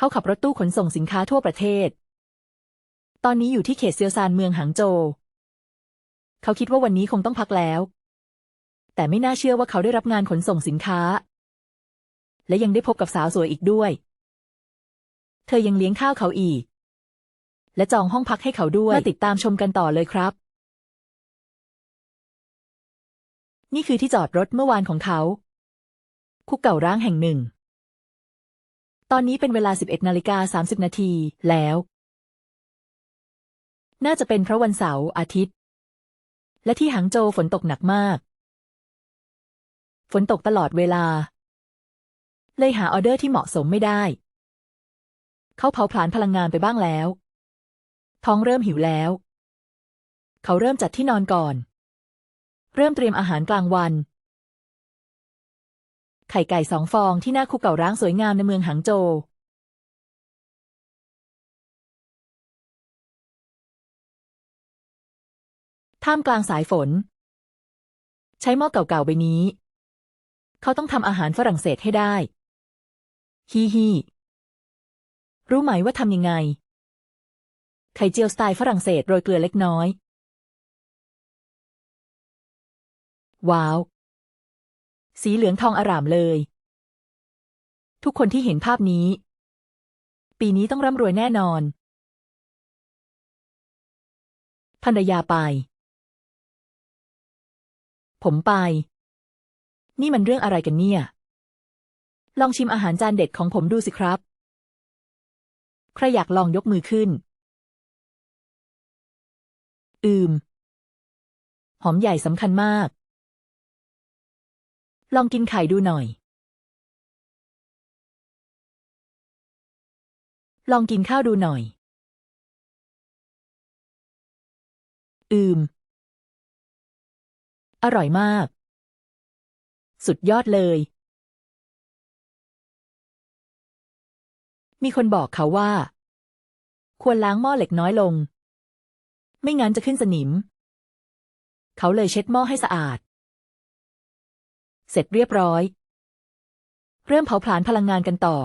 เขาขับรถตู้ขนส่งสินค้าทั่วประเทศ ตอนนี้อยู่ที่เขตเซียวซานเมืองหางโจว เขาคิดว่าวันนี้คงต้องพักแล้ว แต่ไม่น่าเชื่อว่าเขาได้รับงานขนส่งสินค้า และยังได้พบกับสาวสวยอีกด้วย เธอยังเลี้ยงข้าวเขาอีก และจองห้องพักให้เขาด้วยมาติดตามชมกันต่อเลยครับ นี่คือที่จอดรถเมื่อวานของเขา คุกเก่าร้างแห่งหนึ่ง ตอนนี้เป็นเวลา 11นาฬิกา30 นาทีแล้ว น่าจะเป็นเพราะวันเสาร์อาทิตย์ และที่หางโจวฝนตกหนักมาก ฝนตกตลอดเวลา เลยหาออเดอร์ที่เหมาะสมไม่ได้ เขาเผาผลาญพลังงานไปบ้างแล้ว ท้องเริ่มหิวแล้ว เขาเริ่มจัดที่นอนก่อน เริ่มเตรียมอาหารกลางวัน ไข่ไก่สองฟองที่หน้าคุกเก่าร้างสวยงามในเมืองหางโจวท่ามกลางสายฝน ใช้หม้อเก่าๆใบนี้ เขาต้องทำอาหารฝรั่งเศสให้ได้ ฮีฮีรู้ไหมว่าทำยังไง ไข่เจียวสไตล์ฝรั่งเศสโรยเกลือเล็กน้อย ว้าว สีเหลืองทองอร่ามเลย ทุกคนที่เห็นภาพนี้ ปีนี้ต้องร่ำรวยแน่นอน ภรรยาไป ผมไป นี่มันเรื่องอะไรกันเนี่ย ลองชิมอาหารจานเด็ดของผมดูสิครับ ใครอยากลองยกมือขึ้น อืม หอมใหญ่สำคัญมาก ลองกินไข่ดูหน่อย ลองกินข้าวดูหน่อย อืม อร่อยมาก สุดยอดเลย มีคนบอกเขาว่า ควรล้างหม้อเหล็กน้อยลง ไม่งั้นจะขึ้นสนิม เขาเลยเช็ดหม้อให้สะอาด เสร็จเรียบร้อย เริ่มเผาผลาญพลังงานกันต่อ